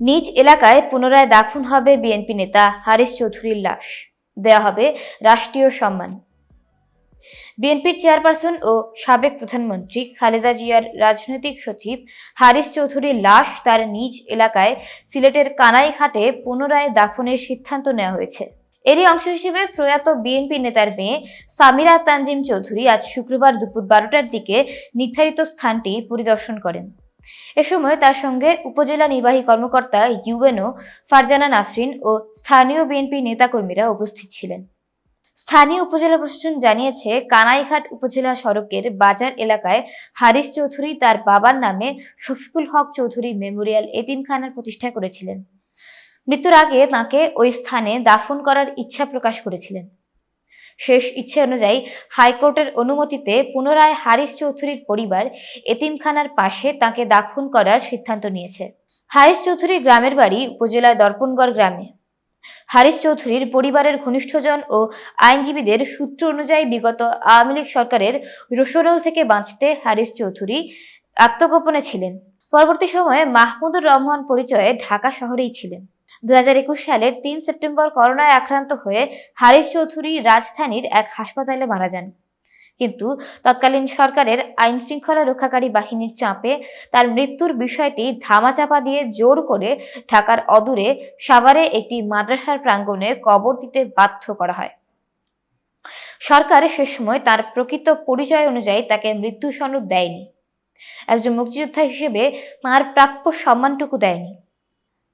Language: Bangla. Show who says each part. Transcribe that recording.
Speaker 1: নিজ এলাকায় পুনরায় দাফন হবে বিএনপি নেতা হারিস চৌধুরীর লাশ। দেয়া হবে রাষ্ট্রীয় সম্মান। বিএনপির চেয়ারপারসন ও সাবেক প্রধানমন্ত্রী খালেদা জিয়ার রাজনৈতিক সচিব হারিস চৌধুরীর লাশ তার নিজ এলাকায় সিলেটের কানাইঘাটে পুনরায় দাফনের সিদ্ধান্ত নেওয়া হয়েছে। এরই অংশ হিসেবে প্রয়াত বিএনপি নেতার মেয়ে সামিরা তানজিম চৌধুরী আজ শুক্রবার দুপুর বারোটার দিকে নির্ধারিত স্থানটি পরিদর্শন করেন। এ সময় তার সঙ্গে উপজেলা নির্বাহী কর্মকর্তা ইউএনও ফারজানা নাসরিন ও স্থানীয় বিএনপি নেতাকর্মীরা উপস্থিত ছিলেন। স্থানীয় উপজেলা প্রশাসন জানিয়েছে, কানাইঘাট উপজেলা সড়কের বাজার এলাকায় হারিস চৌধুরী তার বাবার নামে শফিকুল হক চৌধুরী মেমোরিয়াল এতিমখানার প্রতিষ্ঠা করেছিলেন। মৃত্যুর আগে তাকে ওই স্থানে দাফন করার ইচ্ছা প্রকাশ করেছিলেন। শেষ ইচ্ছে অনুযায়ী হাইকোর্টের অনুমতিতে পুনরায় হারিস চৌধুরীর পরিবার এতিমখানার পাশে তাকে দাফন করার সিদ্ধান্ত নিয়েছে। হারিস চৌধুরী গ্রামের বাড়ি উপজেলার দর্পণগড় গ্রামে। হারিস চৌধুরীর পরিবারের ঘনিষ্ঠজন ও আইনজীবীদের সূত্র অনুযায়ী বিগত আওয়ামী লীগ সরকারের রোষরোল থেকে বাঁচতে হারিস চৌধুরী আত্মগোপনে ছিলেন। পরবর্তী সময়ে মাহমুদুর রহমান পরিচয়ে ঢাকা শহরেই ছিলেন। দুই হাজার একুশ সালের তিন সেপ্টেম্বর করোনায় আক্রান্ত হয়ে হারিস চৌধুরী রাজধানীর এক হাসপাতালে মারা যান। কিন্তু তৎকালীন সরকারের আইন শৃঙ্খলা রক্ষাকারী বাহিনীর চাপে তার মৃত্যুর বিষয়টি ধামাচাপা দিয়ে জোর করে ঢাকার অদূরে সাভারে একটি মাদ্রাসার প্রাঙ্গণে কবর দিতে বাধ্য করা হয়। সরকার সে সময় তার প্রকৃত পরিচয় অনুযায়ী তাকে মৃত্যু সনদ দেয়নি। একজন মুক্তিযোদ্ধা হিসেবে তার প্রাপ্য সম্মানটুকু দেয়নি।